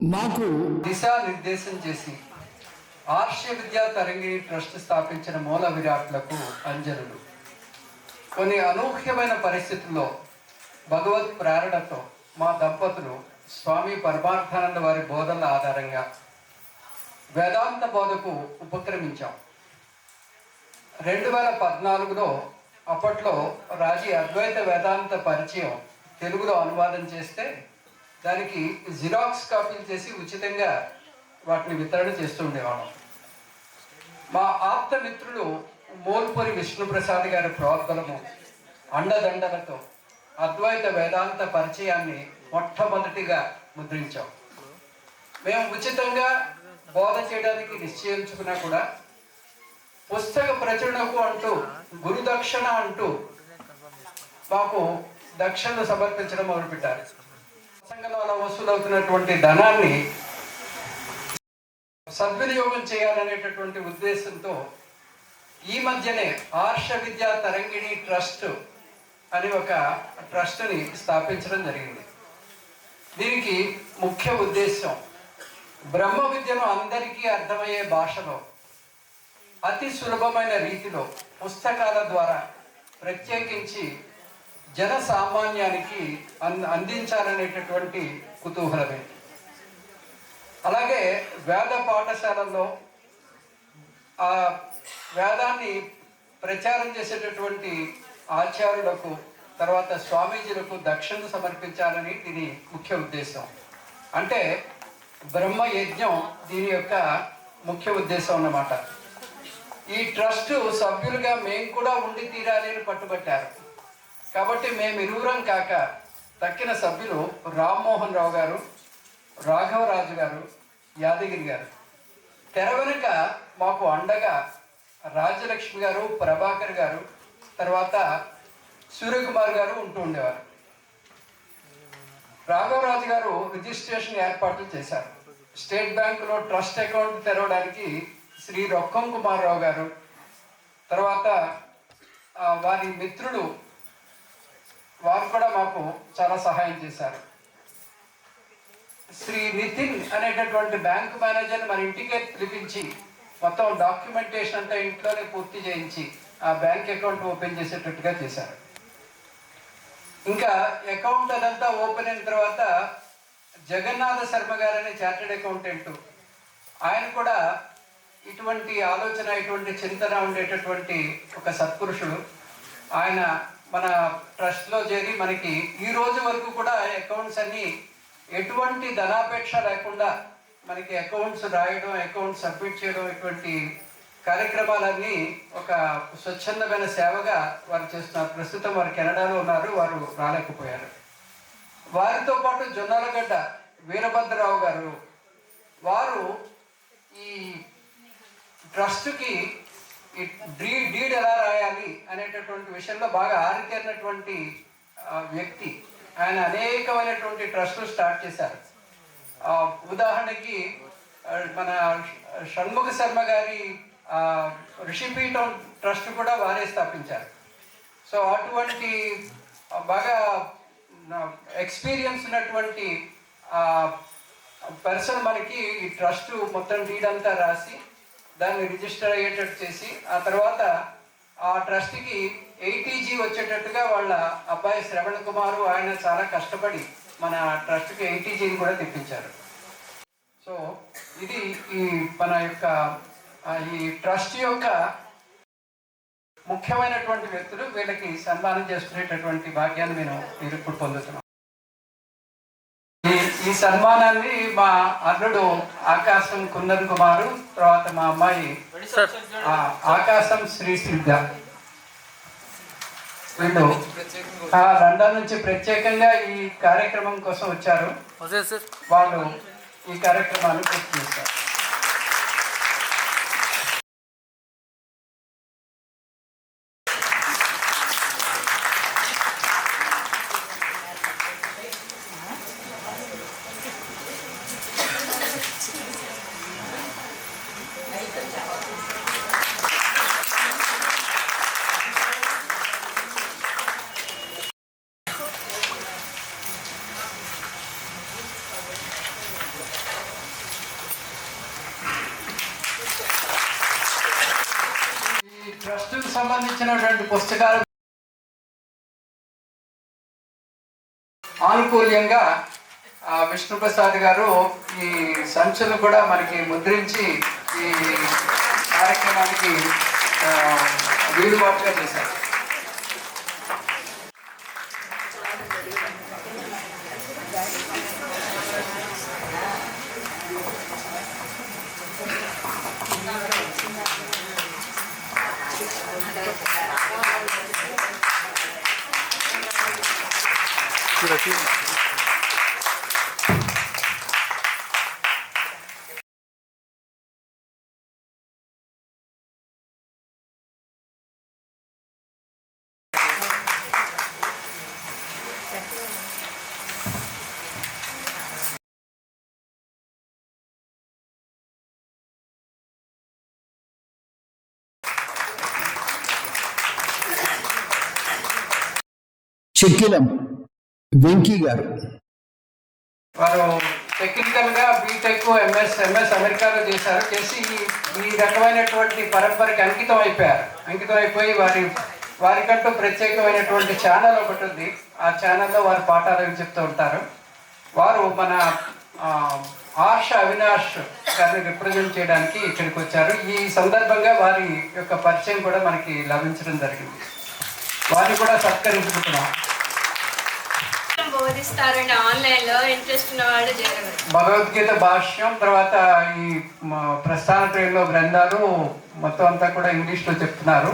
నాకు దిశానిర్దేశం చేసి ఆర్ష్య విద్యా తరంగిణి ట్రస్ట్ స్థాపించిన మూల విరాట్లకు అంజనులు. కొన్ని అనూహ్యమైన పరిస్థితుల్లో భగవత్ ప్రేరణతో మా దంపతులు స్వామి పరమార్థానంద వారి బోధనల ఆధారంగా వేదాంత బోధకు ఉపక్రమించాం. రెండు వేల పద్నాలుగులో అప్పట్లో రాజీ అద్వైత వేదాంత పరిచయం తెలుగులో అనువాదం చేస్తే దానికి జిరాక్స్ కాపీలు చేసి ఉచితంగా వాటిని వితరణ చేస్తూ ఉండేవాళ్ళం. మా ఆప్త మిత్రులు మోల్పూరి విష్ణుప్రసాద్ గారి ప్రోద్బలము అండదండలతో అద్వైత వేదాంత పరిచయాన్ని మొట్టమొదటిగా ముద్రించాం. మేము ఉచితంగా బోధ చేయడానికి నిశ్చయించుకున్నా కూడా పుస్తక ప్రచురణకు అంటూ గురుదక్షిణ అంటూ మాకు దక్షిణలు సమర్పించడం మొదలుపెట్టారు. సంఘంలో వసూలవుతున్నటువంటి ధనాన్ని సద్వినియోగం చేయాలనేటటువంటి ఉద్దేశంతో ఈ మధ్యనే ఆర్ష విద్యా తరంగిణి ట్రస్ట్ అని ఒక ట్రస్ట్ని స్థాపించడం జరిగింది. దీనికి ముఖ్య ఉద్దేశం బ్రహ్మ విద్యను అందరికీ అర్థమయ్యే భాషలో అతి సులభమైన రీతిలో పుస్తకాల ద్వారా ప్రత్యేకించి జన సామాన్యానికి అన్ అందించాలనేటటువంటి కుతూహలమే. అలాగే వేద పాఠశాలల్లో ఆ వేదాన్ని ప్రచారం చేసేటటువంటి ఆచార్యులకు తర్వాత స్వామీజీలకు దక్షిణ సమర్పించాలని దీని ముఖ్య ఉద్దేశం. అంటే బ్రహ్మ యజ్ఞం దీని యొక్క ముఖ్య ఉద్దేశం అన్నమాట. ఈ ట్రస్ట్ సభ్యులుగా మేము కూడా ఉండి తీరాలి అని పట్టుబట్టారు. కాబట్టి మేము ఇరువురం కాక తక్కిన సభ్యులు రామ్మోహన్ రావు గారు రాఘవరాజు గారు యాదగిరి గారు. తెర వెనుక మాకు అండగా రాజలక్ష్మి గారు ప్రభాకర్ గారు తర్వాత సూర్యకుమార్ గారు ఉంటూ ఉండేవారు. రాఘవరాజు గారు రిజిస్ట్రేషన్ ఏర్పాట్లు చేశారు. స్టేట్ బ్యాంకులో ట్రస్ట్ అకౌంట్ తెరవడానికి శ్రీ రొక్కం కుమార్ రావు గారు తర్వాత వారి మిత్రుడు చాలా సహాయం చేశారు. శ్రీ నితిన్ అనేటటువంటి బ్యాంక్ మేనేజర్ మన ఇంటికే పిలిపించి మొత్తం డాక్యుమెంటేషన్ అంతా ఇంట్లోనే పూర్తి చేయించి ఆ బ్యాంక్ అకౌంట్ ఓపెన్ చేసేటట్టుగా చేశారు. ఇంకా అకౌంట్ అదంతా ఓపెన్ అయిన తర్వాత జగన్నాథ శర్మ గారనే చార్టెడ్ అకౌంటెంట్. ఆయన కూడా ఇటువంటి ఆలోచన ఇటువంటి చింతన ఉండేటటువంటి ఒక సత్పురుషుడు. ఆయన మన ట్రస్ట్లో చేరి మనకి ఈ రోజు వరకు కూడా అకౌంట్స్ అన్ని ఎటువంటి ధనాపేక్ష లేకుండా మనకి అకౌంట్స్ రాయడం అకౌంట్స్ సబ్మిట్ చేయడం ఇటువంటి కార్యక్రమాలన్నీ ఒక స్వచ్ఛందమైన సేవగా వారు చేస్తున్నారు. ప్రస్తుతం వారు కెనడాలో ఉన్నారు వారు రాలేకపోయారు. వారితో పాటు జొన్నాలగడ్డ వీరభద్రరావు గారు వారు ఈ ట్రస్ట్కి డీ డీడ్ ఎలా అనేటటువంటి విషయంలో బాగా ఆరితేరినటువంటి వ్యక్తి. ఆయన అనేకమైనటువంటి ట్రస్టులు స్టార్ట్ చేశారు. ఉదాహరణకి మన షణ్ముఖ శర్మ గారి ఋషిపీఠం ట్రస్ట్ కూడా వారే స్థాపించారు. సో అటువంటి బాగా ఎక్స్పీరియన్స్ ఉన్నటువంటి పర్సన్ మనకి ఈ ట్రస్ట్ మొత్తం డీడ్ అంతా రాసి దాన్ని రిజిస్టర్ అయ్యేటట్టు చేసి ఆ తర్వాత ఆ ట్రస్ట్కి ఎయిటీజీ వచ్చేటట్టుగా వాళ్ళ అబ్బాయి శ్రవణ్ కుమారు ఆయన చాలా కష్టపడి మన ట్రస్ట్కి ఎయిటీజీని కూడా తెప్పించారు. సో ఇది ఈ మన యొక్క ఈ ట్రస్ట్ యొక్క ముఖ్యమైనటువంటి వ్యక్తులు వీళ్ళకి సన్మానం చేసుకునేటటువంటి భాగ్యాన్ని నేను మీరు ఇప్పుడు పొందుతున్నాం. ఈ ఈ సన్మానాన్ని మా అల్లుడు ఆకాశం కుందన్ కుమారు తర్వాత మా అమ్మాయి ఆకాశం శ్రీ సిద్ధ ఆ, లండన్ నుంచి ప్రత్యేకంగా ఈ కార్యక్రమం కోసం వచ్చారు. వాళ్ళు ఈ కార్యక్రమాన్ని పూర్తి చేస్తారు సంబంధించినటువంటి పుస్తకాలు ఆనుకూల్యంగా ఆ, విష్ణుప్రసాద్ గారు ఈ సంచులు కూడా మనకి ముద్రించి ఈ కార్యక్రమానికి వీలుబాటుగా చేశారు. bırakayım. şekilem వెంకీ గారు. వారు టెక్నికల్గా బీటెక్ ఎంఎస్ ఎంఎస్ అమెరికాలో చేశారు. చేసి ఈ- ఈ రకమైనటువంటి పరంపరకి అంకితం అయిపోయారు. అంకితం అయిపోయి వారి వారికంటూ ప్రత్యేకమైనటువంటి ఛానల్ ఒకటి ఉంది. ఆ ఛానల్లో వారు పాఠాలు అవి చెప్తూ ఉంటారు. వారు మన ఆర్ష అవినాష్ గారిని రిప్రజెంట్ చేయడానికి ఇక్కడికి వచ్చారు. ఈ సందర్భంగా వారి యొక్క పరిచయం కూడా మనకి లభించడం జరిగింది. వారిని కూడా సత్కరించుకుంటున్నాం. బోధిస్తారండి. ఆన్లైన్లో ఇంట్రెస్ట్ భగవద్గీత భాష్యం తర్వాత ఈ ప్రస్థాన ట్రైన్లో గ్రంథాలు మొత్తం అంతా కూడా ఇంగ్లీష్లో చెప్తున్నారు.